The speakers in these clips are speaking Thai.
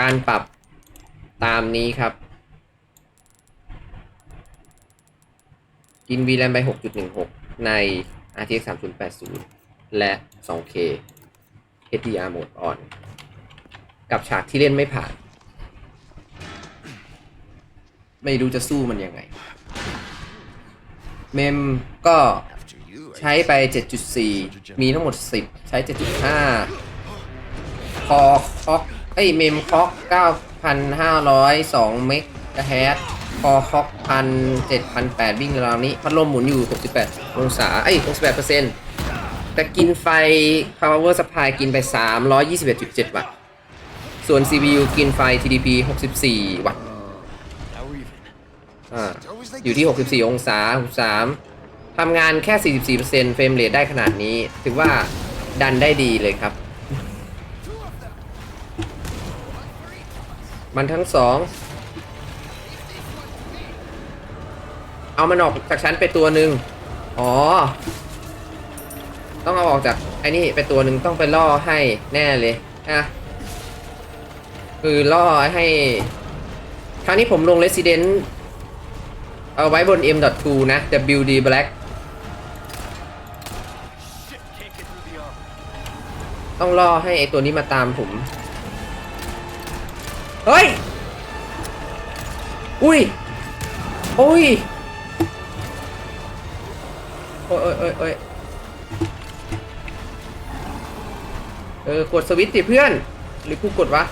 การปรับตามนี้ครับ กิน VRAM ไป 6.16 ใน RTX 3080 และ 2K HDR Mode On กับฉากที่เล่นไม่ผ่าน ไม่รู้จะสู้มันยังไง เมมก็ใช้ไป 7.4 มีทั้งหมด 10 ใช้ 7.5 คอคอก เอ้ยเมมคอก9,502เมกะเฮิรตซ์คอคอก1,708วิ่งราวนี้ พัดลมหมุนอยู่ 68 องศาเอ้ย68เปอร์เซ็นต์แต่กินไฟ power supply กินไป 321.7 วัตต์ ส่วน CPU กินไฟ TDP 64 วัตต์อ่าอยู่ที่ 64 องศา63ทำงานแค่ 44%เฟรมเรทได้ขนาดนี้ ถือว่าดันได้ดีเลยครับ มันทั้งสอง เอามันออกจากชั้นไปตัวหนึ่งอ๋อ ต้องเอาออกจากไอ้นี่ไปตัวหนึ่งต้องไปล่อให้แน่เลยอะคือล่อให้ ครั้งนี้ผมลง Resident เอาไว้บน M.2 นะ WD Black ต้องล่อให้ไอตัวนี้มาตามผม เฮ้ย อุ้ย อุ้ย โอ้ยโอ้ยโอ้ยโอ้ยเออ กดสวิตช์สิเพื่อน หรือกูกดวะ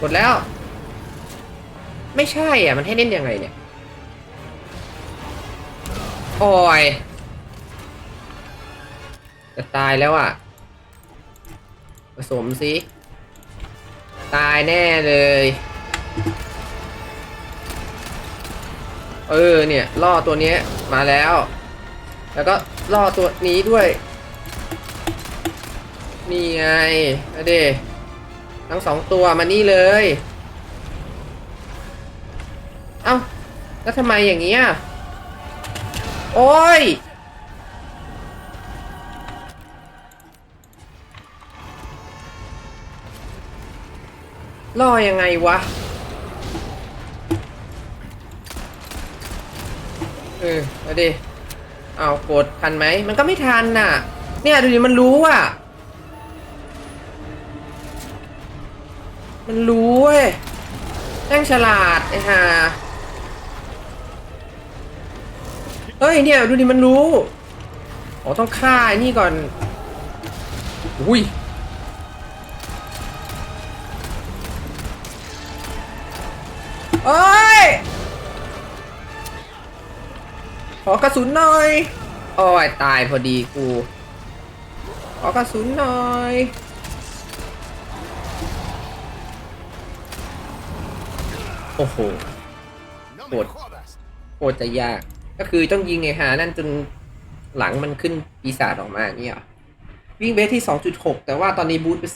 กดแล้ว ไม่ใช่อะ มันให้เล่นยังไงเนี่ย โอ้ยจะตายแล้วอะ ผสมสิ ตายแน่เลย เออเนี่ยล่อตัวนี้มาแล้ว แล้วก็ล่อตัวนี้ด้วย นี่ไงเอาดทั้งสองตัวมานี่เลย เอ้า แล้วทำไมอย่างเงี้ย โอ้ย ล่อยังไงวะ เออมาดิเอากดทันไหม มันก็ไม่ทันน่ะ เนี่ยดูดิมันรู้อะ มันรู้เว้ยแม่งฉลาดไอ้ห่าเฮ้ยเนี่ยดูดิมันรู้ อ๋อต้องฆ่าไอ้นี่ก่อน อุ้ย เอ้ย ขอกระสุนหน่อย โอ้ยตายพอดีกู ขอกระสุนหน่อย โอ้โห No Ủa. me jodas. โคตรจะยาก ก็คือต้องยิงไอ้หานั่นจนหลังมันขึ้นปีศาจออกมาอย่างนี้เหรอวิ่งเบสที่ 2.6 แต่ว่าตอนนี้บูทไป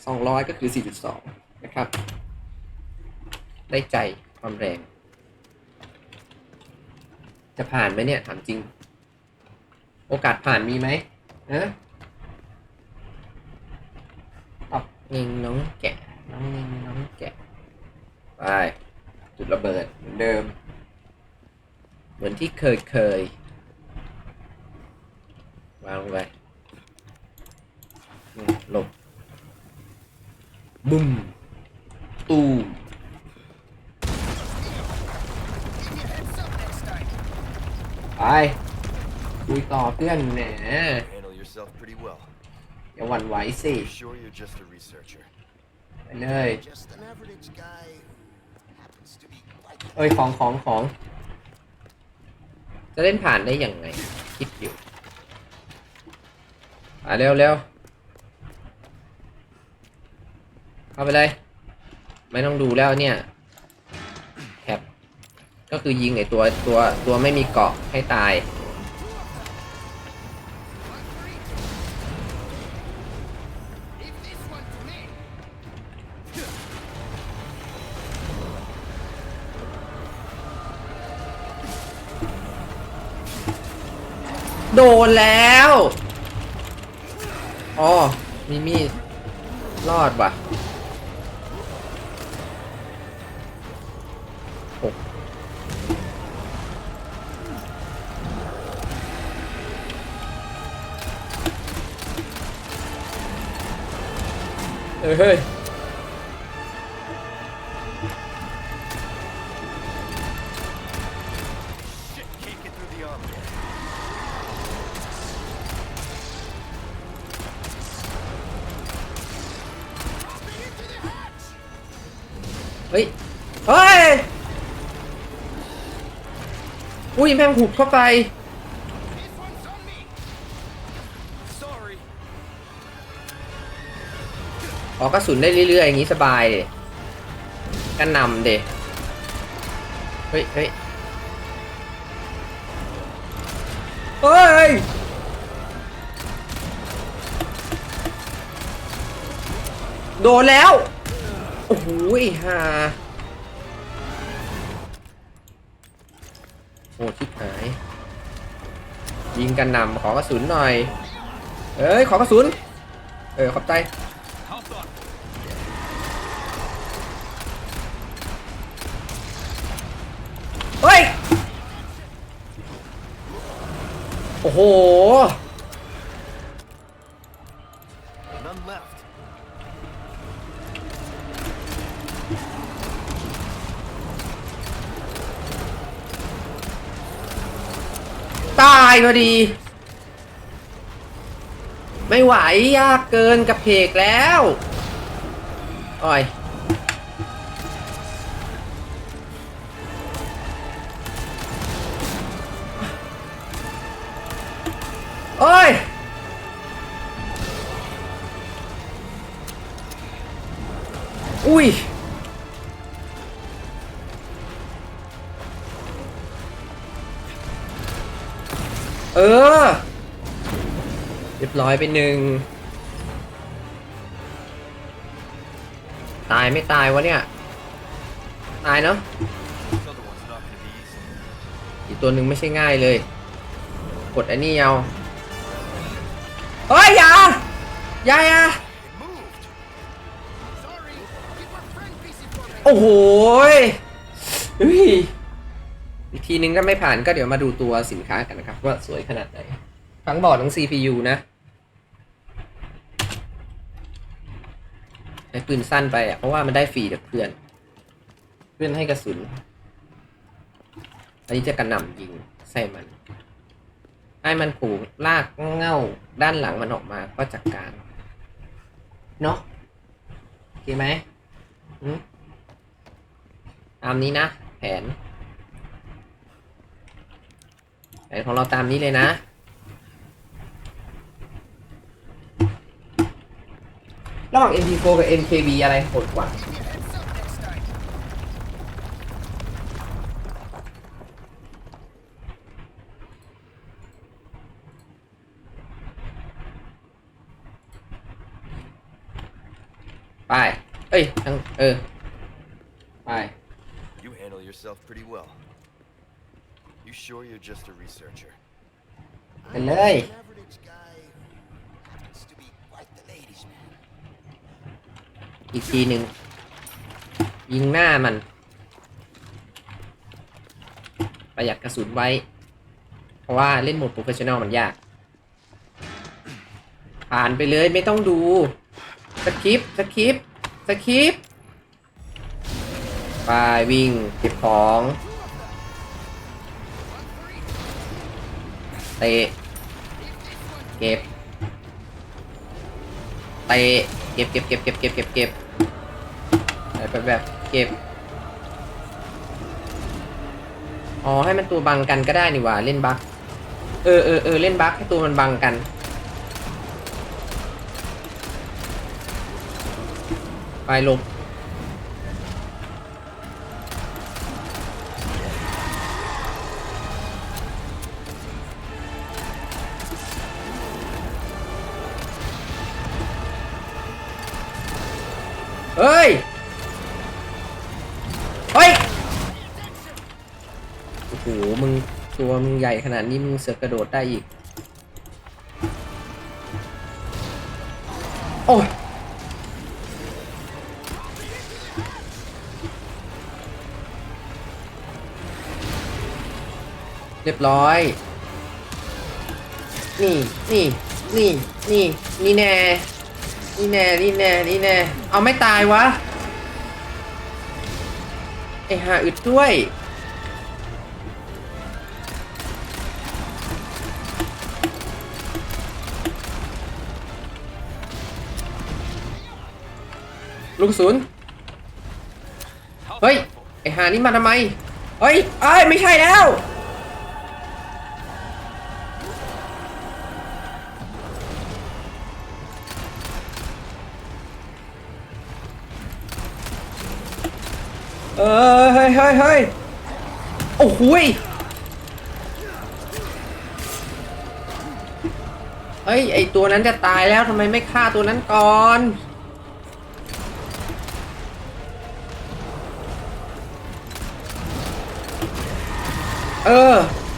4,200 ก็คือ 4.2 นะครับ ได้ใจ ความแรง จะผ่านไหมเนี่ย ถามจริง โอกาสผ่านมีไหมฮะตอบยิงน้องแกะ น้องยิงน้องแกะ ไป จุดระเบิดเหมือนเดิม เหมือนที่เคยเคยวางลงไปหลบบึ้ม ตูมไปคุยต่อ เพื่อนแหน Handle yourself pretty well. อย่าหวั่นไหวสิ You're sure you're just a researcher? ไปเลย Just an average guy who happens to be like เอ้ยของของของ จะเล่นผ่านได้ยังไง คิดอยู่อะเร็วเร็วเข้าไปเลย ไม่ต้องดูแล้วเนี่ยแคปก็คือยิงไอตัวตัวตัวไม่มีเกาะให้ตาย โดนแล้วอ๋อมีมีดรอดว่ะเฮ้ย เฮ้ย เฮ้ย อุ้ยแม่งหุบเข้าไป This one's on me. Sorry. ออกกระสุนได้เรื่อยๆ อย่างนี้สบายเลยกันนำเดเฮ้ยเฮ้ยเฮ้ยโดนแล้ว โอ้โหฮ่าโอ้ชิบหาย ยิงกันนำขอกระสุนหน่อย เอ้ย ขอกระสุน เออ ขอบใจ เฮ้ย โอ้โห พอดี ไม่ไหวยากเกินกับเพกแล้วอ่อย เออ เรียบร้อยไปหนึ่ง ตายไม่ตายวะเนี่ย ตายเนาะอีกตัวหนึ่งไม่ใช่ง่ายเลย กดอันนี้เอาเฮ้ยอย่าอย่าอย่าโอ้โหเฮ้ย อีกทีนึงถ้าไม่ผ่านก็เดี๋ยวมาดูตัวสินค้ากันนะครับ ว่าสวยขนาดไหนทั้งบอร์ดทั้ง CPU นะใช้ปืนสั้นไปอะเพราะว่ามันได้ฟรีจากเพื่อน เพื่อนให้กระสุน อันนี้จะกระหน่ำยิงใส่มันให้มันผูกลากเง่าด้านหลังมันออกมาก็จัดการ เนาะโอเคไหมอืมตามนี้นะ แผน แผนของเราตามนี้เลยนะ ระหว่าง MP4 กับ MKB อะไรโหดกว่าไป เอ้ยเออ ไป You handle yourself pretty well. You sure you're just a researcher? ไปเลย An average guy happens to be quite the ladies' man. อีกทีหนึ่งยิงหน้ามัน ประหยัดกระสุนไว้ เพราะว่าเล่นโหมดโปรเฟชชั่นอลมันยาก ผ่านไปเลยไม่ต้องดู สคริป สคริป สคริป ไปวิ่งเก็บของ เตะเก็บเตะเก็บเก็บเก็บเก็บเก็บเก็บเก็บแบบแบบเก็บอ๋อให้มันตัวบังกันก็ได้นี่ว่าเล่นบักเออเออเออเล่นบักให้ตัวมันบังกันไปลบ เฮ้ย เฮ้ย โอ้โห มึงตัวมึงใหญ่ขนาดนี้มึงเสือกกระโดดได้อีก โอ้ย เรียบร้อย นี่ นี่ นี่ นี่ นี่แน่ นี่แน่นี่แน่นี่แน่เอาไม่ตายวะไอหาอึดด้วยลุงศูนย์เฮ้ย ไอหานี่มาทำไม เฮ้ยเอ้ย ไม่ใช่แล้ว เออเฮ้ยเฮ้ยเฮ้ยโอ้โหยเฮ้ยไอตัวนั้นจะตายแล้วทำไมไม่ฆ่าตัวนั้นก่อน เออ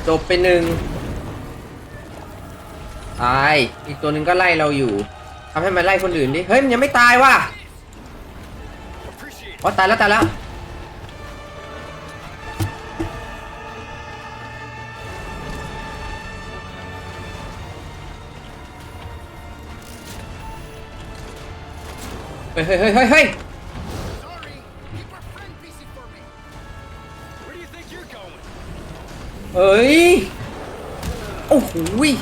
จบไปหนึ่งตาย อีกตัวหนึ่งก็ไล่เราอยู่ทำให้มันไล่คนอื่นดิ เฮ้ย มันยังไม่ตายว่ะ Appreciate it. อ๋อตายแล้วตายแล้ว ฮ้ยเฮ้ยเฮ้ยเฮ้ยเฮ้ย Sorry, keep our friend busy for me. Where do you think you're going? เฮ้ย โอ้โหย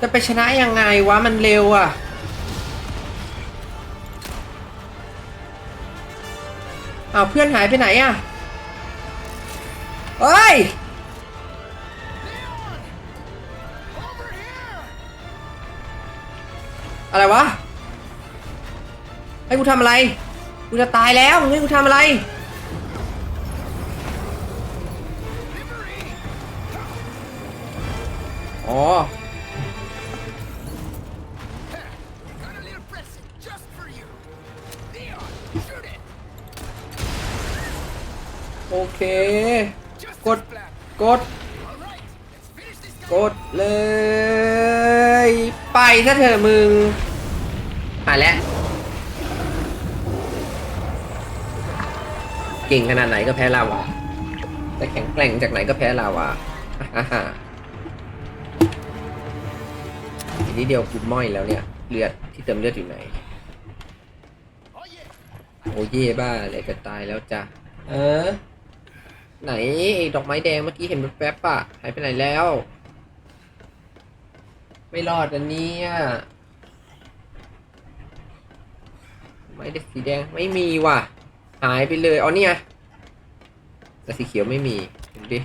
จะไปชนะยังไงวะ มันเร็วอะอ้าวเพื่อนหายไปไหนอะ เฮ้ย อะไรวะ ให้กูทำอะไร กูจะตายแล้วมึงให้กูทำอะไร อ๋อ ไปซะเถอะมึงหายแล้ว เก่งขนาดไหนก็แพ้ลาวาแต่แข็งแกร่งจากไหนก็แพ้ลาวาฮ่าฮ่าทีนี้เดียวกูม้อยแล้วเนี่ย เลือดที่เติมเลือดอยู่ไหน โอ้เย่บ้าเลยจะตายแล้วจ้ะ เออ ไหนไอ้ดอกไม้แดงเมื่อกี้เห็นแป๊บๆอะหายไปไหนแล้ว ไม่รอดอันนี้อะไม่ได้สีแดงไม่มีว่ะ หายไปเลยอ๋อเนี่ยแต่สีเขียวไม่มีเห็นดิ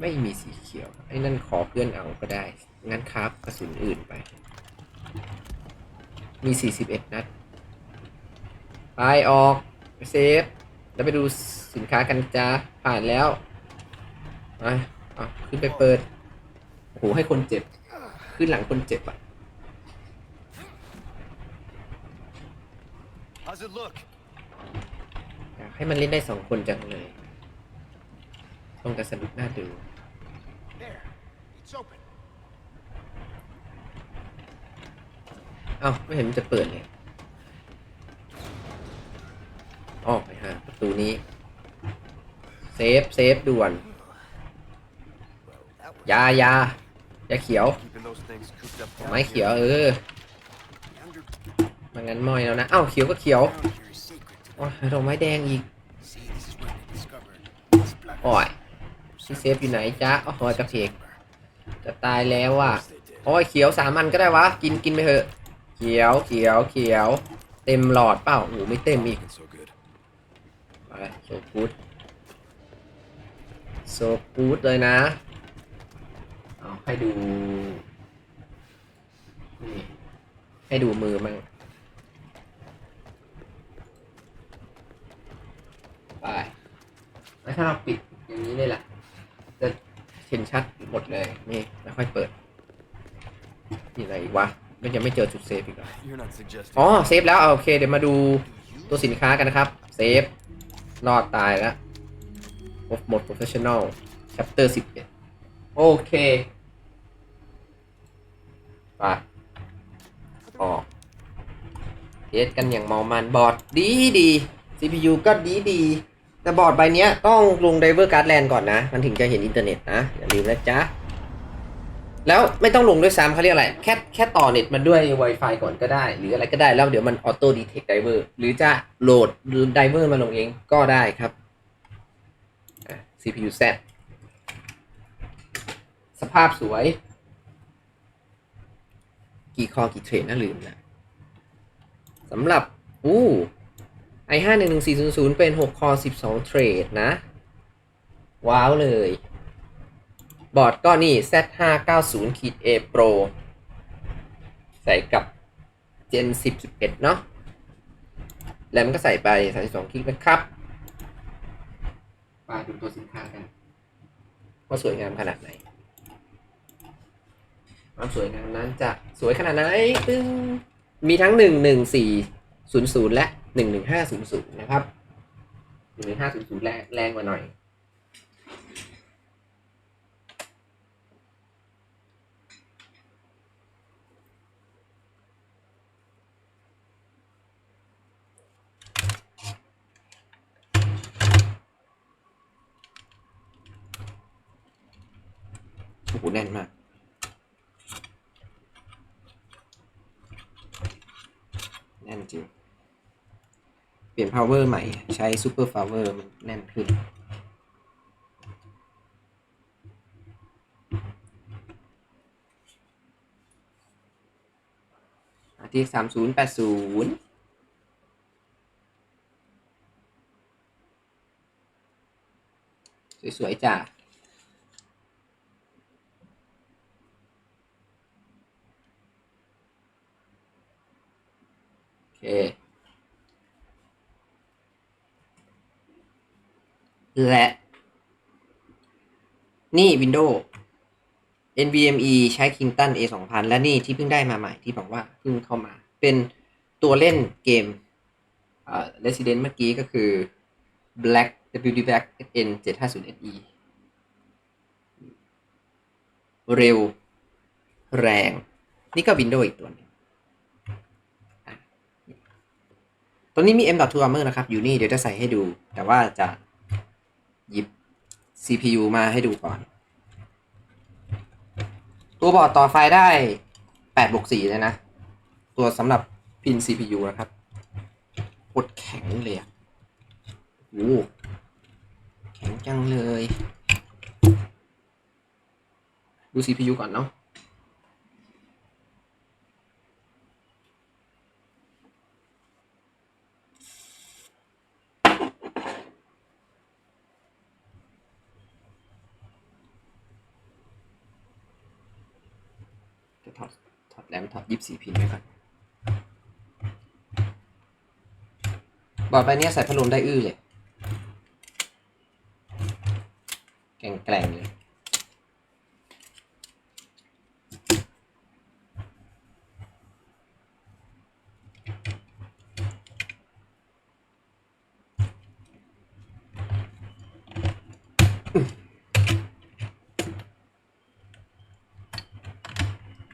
ไม่มีสีเขียวไอ้นั่นขอเพื่อนเอาก็ได้ งั้นครับกระสุนอื่นไป มี 41 นัดไปออกเซฟ แล้วไปดูสินค้ากันจ้าผ่านแล้วไปอะขึ้นไปเปิด โอ้โหให้คนเจ็บ ขึ้นหลังคนเจ็บอะ How's it look? อยากให้มันเล่นได้สองคนจังเลยต้องจะสนุกน่าดู There. It's open. เอ้าไม่เห็นมันจะเปิดเลยออกไปฮะประตูนี้ เซฟ เซฟด่วน That was ยายา ยาเขียว keeping those things cooped up. ไม้เขียวเออไมันงั้นมอยแล้วนะ เอ้าเขียวก็เขียว Here is sacred to อ๋อดอกไม้แดงอีก See, this is what we discovered. This black โอ้ยที่เซฟอยู่ไหนจ๊ะอ๋อจะเพกจะตายแล้วอะโอ้ยเขียวสามอันก็ได้วะ กินกินไปเถอะ เขียวเขียวเขียว เต็มหลอดเปล่าโอ้โหไม่เต็มอีก so good. ไปโซกูดโซกูดเลยนะ เอาให้ดูนี่ให้ดูมือมั่งไปแล้วถ้าเราปิดอย่างนี้เลยล่ะ จะเห็นชัดหมดเลยนี่แล้วค่อยเปิดนี่อะไรอีกวะมันยังไม่เจอจุดเซฟอีกเหรอ You're not suggesting. อ๋อเซฟแล้วเอาโอเค เดี๋ยวมาดูตัวสินค้ากันนะครับเซฟรอดตายแล้วหมด professional chapter 11 โอเค ไปออกเทสกันอย่างเมามันบอร์ดดีดี CPU ก็ดีดี แต่บอร์ดใบนี้ต้องลง Driver Card Land ก่อนนะ มันถึงจะเห็นอินเทอร์เน็ตนะ อย่าลืมนะจ๊ะ แล้วไม่ต้องลงด้วยซ้ำเขาเรียกอะไร แค่แค่ต่อเน็ตมันด้วย Wi-Fi ก่อนก็ได้ หรืออะไรก็ได้ แล้วเดี๋ยวมัน Auto Detect Driver หรือจะโหลด Driver มาลงเองก็ได้ครับ CPU Z สภาพสวย กี่คอกี่เทรดน่าลืมนะสำหรับอู้ i 5 1 1 4 0 0เป็น6คอ12เทรดนะ ว้าวเลย บอร์ดก็นี่ Z 5 9 0ขีด A Pro ใส่กับ Gen 10 11เนาะแรมก็ใส่ไป32กิกนะครับมาดูตัวสินค้ากัน ว่าสวยงามขนาดไหน ความสวยงามนั้นจะสวยขนาดไหนตึ้งมีทั้ง 11400 และ 11500 นะครับ 11500 แรงแรงกว่าหน่อย โอ้โหแน่นมาก แน่นจริง เปลี่ยน power ใหม่ ใช้ super power มันแน่นขึ้น ที่สามศูนย์แปดศูนย์สวยๆจ้ะ โอเค และ นี่ Windows NVMe ใช้ Kingston A 2 0 0 0และนี่ที่เพิ่งได้มาใหม่ที่บอกว่าเพิ่งเข้ามา เป็นตัวเล่นเกม Resident เมื่อกี้ก็คือ Black WD Black SN 750 SE เร็ว แรง นี่ก็ Windows อีกตัวหนึงอะ ตัวนี้มี M.2 Armor นะครับ อยู่นี่เดี๋ยวจะใส่ให้ดู แต่ว่าจะหยิบ CPU มาให้ดูก่อน ตัวบอร์ดต่อไฟได้8บวก4เลยนะ ตัวสำหรับพิน CPU นะครับโคตรแข็งเลยอะโอ้โหแข็งจังเลย ดู CPU ก่อนเนาะ ถอดถอดแรมถอดยี่สี่พินไว้ก่อนบอร์ดใบเนี้ยใส่พัดลมได้อื้อเลย แกร่งแกร่งๆเลย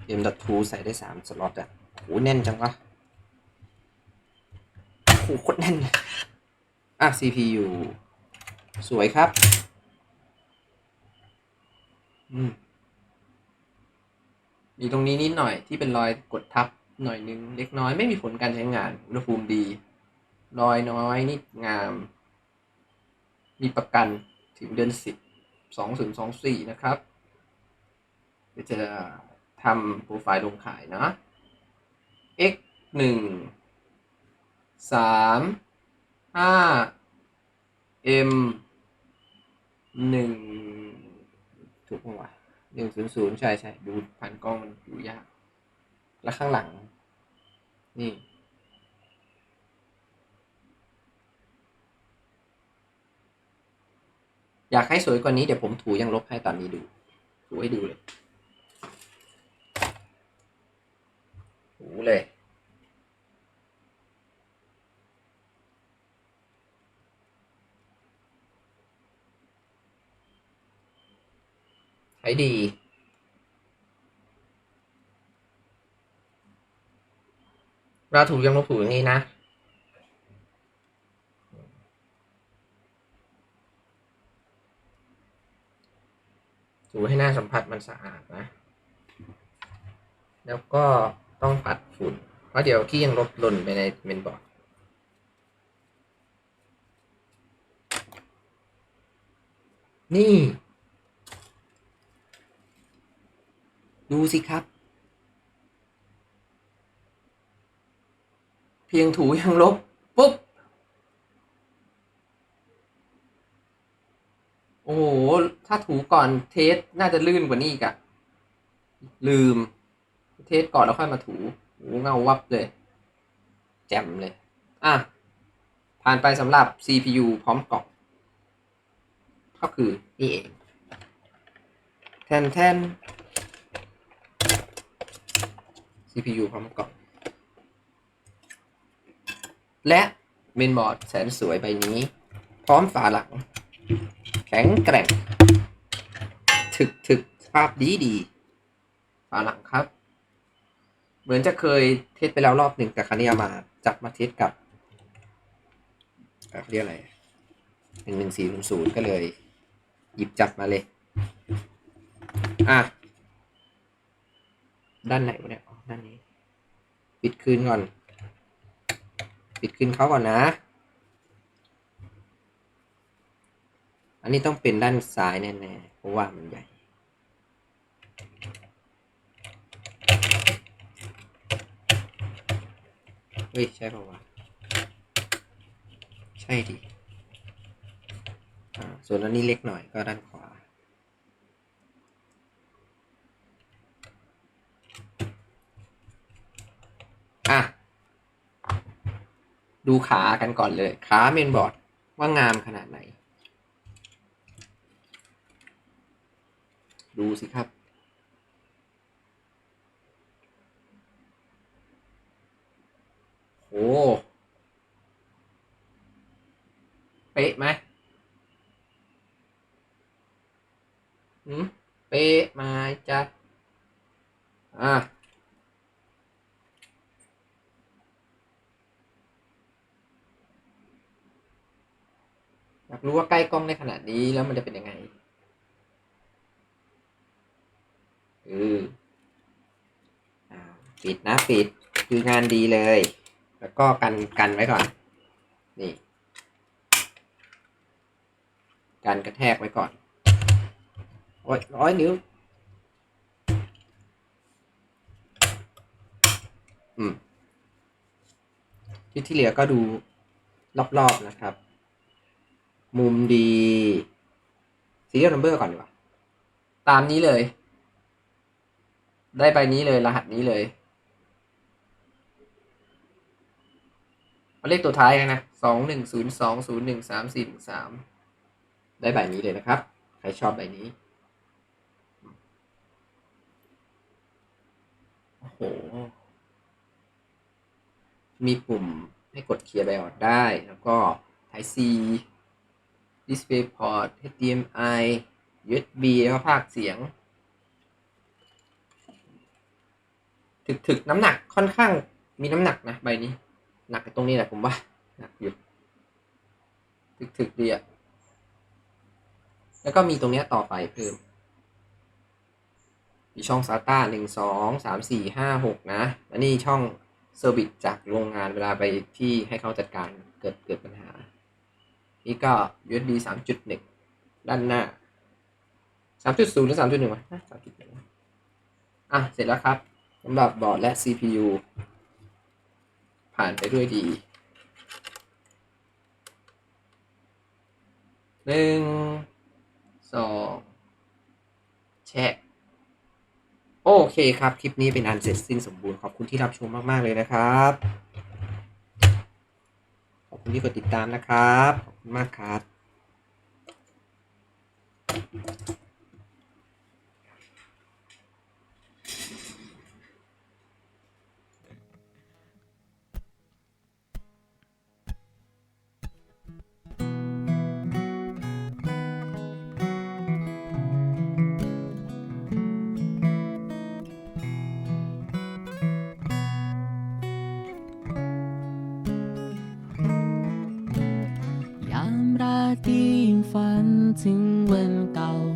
เอ็มดัตทูใส่ได้สามสล็อตอะโหแน่นจังวะโหโคตรแน่น อะ CPU สวยครับ อืม มีตรงนี้นิดหน่อยที่เป็นรอยกดทับหน่อยนึง เล็กน้อยไม่มีผลการใช้งาน อุณหภูมิดี รอยน้อยนิดงาม มีประกันถึงเดือนสิบสองถึงสองสี่นะครับเดี๋ยวจะ ทำโปรไฟล์ลงขายนะ x หนึ่งสามห้า m หนึ่งถูกปะวะหนึ่งศูนย์ศูนย์ใช่ใช่ดูผ่านกล้องมันดูยาก แล้วข้างหลัง นี่ อยากให้สวยกว่านี้เดี๋ยวผมถูยังลบให้ตอนนี้ดู ถูให้ดูเลย ถูเลยช้ดีเราถูยังลบถูอย่างนี้นะถูให้หน้าสัมผัสมันสะอาดนะ แล้วก็ ต้องปัดฝุ่น เพราะเดี๋ยวขี้ยังลบหล่นไปในเมนบอร์ดนี่ ดูสิครับ เพียงถูยังลบ ปุ๊บ โอ้โห ถ้าถูก่อนเทส น่าจะลื่นกว่านี้อีกอะลืม เทสก่อนแล้วค่อยมาถูโอ้โหเงาวับเลย แจ่มเลย อะ ผ่านไปสำหรับ CPU พร้อมกล่อง ก็คือ นี่เอง แทนแทน CPU พร้อมกล่อง และเมนบอร์ดแสนสวยใบนี้ พร้อมฝาหลัง แข็งแกร่ง ถึกถึกภาพดีดีฝาหลังครับ เหมือนจะเคยเทสไปแล้วรอบหนึ่งแต่ครั้งนี้มาจับมาเทสกับเอ่อเขาเรียกอะไรหนึ่งหนึ่งสี่ศูนย์ศูนย์ก็เลย หยิบจับมาเลย อะ ด้านไหนวะเนี่ยด้านนี้ ปิดคืนก่อน ปิดคืนเขาก่อนนะ อันนี้ต้องเป็นด้านซ้ายแน่ๆเพราะว่ามันใหญ่ เฮ้ย ใช่ป่าวะ ใช่ดิส่วนอันนี้เล็กหน่อยก็ด้านขวา อะ ดูขากันก่อนเลย ขาเมนบอร์ดว่างามขนาดไหน ดูสิครับ โหเป๊ะไหมหืมเป๊ะไหมาจัดอะอยากรู้ว่าใกล้กล้องได้ขนาดนี้แล้วมันจะเป็นยังไงอออ่าปิดนะปิดคืองานดีเลย แล้วก็กันกันไว้ก่อน นี่กันกระแทกไว้ก่อน โอ้ยร้อยนิ้ว อืม ที่ที่เหลือก็ดูรอบๆนะครับ มุมดี serial number ก่อนดีกว่า ตามนี้เลย ได้ใบนี้เลยรหัสนี้เลย เอาเลขตัวท้ายกันนะสองหนึ่งศูนย์สองศูนย์หนึ่งสามสี่หนึ่งสามได้ใบนี้เลยนะครับ ใครชอบใบนี้โอ้โหมีปุ่มให้กดเคลียร์ไบออดได้ แล้วก็ Type C DisplayPort HDMI USB แล้วก็ภาคเสียง ถึกถึกน้ำหนักค่อนข้างมีน้ำหนักนะใบนี้ หนักตรงนี้แหละผมว่าหนักอยู่ถึกถึกดีอะแล้วก็มีตรงเนี้ยต่อไปเพิ่มมีช่อง SATA หนึ่งสองสามสี่ห้าหกนะอันนี้ช่องเซอร์วิสจากโรงงานเวลาไปที่ให้เขาจัดการเกิดเกิดปัญหา นี่ก็ USB สามจุดหนึ่งด้านหน้าสามจุดศูนย์หรือสามจุดหนึ่งวะสามจุดหนึ่งอะ เสร็จแล้วครับสำหรับบอร์ดและ CPU ผ่านไปด้วยดีหนึ่งสองแชะโอเคครับ คลิปนี้เป็นอันเสร็จสิ้นสมบูรณ์ ขอบคุณที่รับชมมาก ๆ เลยนะครับ ขอบคุณที่กดติดตามนะครับ ขอบคุณมากครับ ราตรียิ่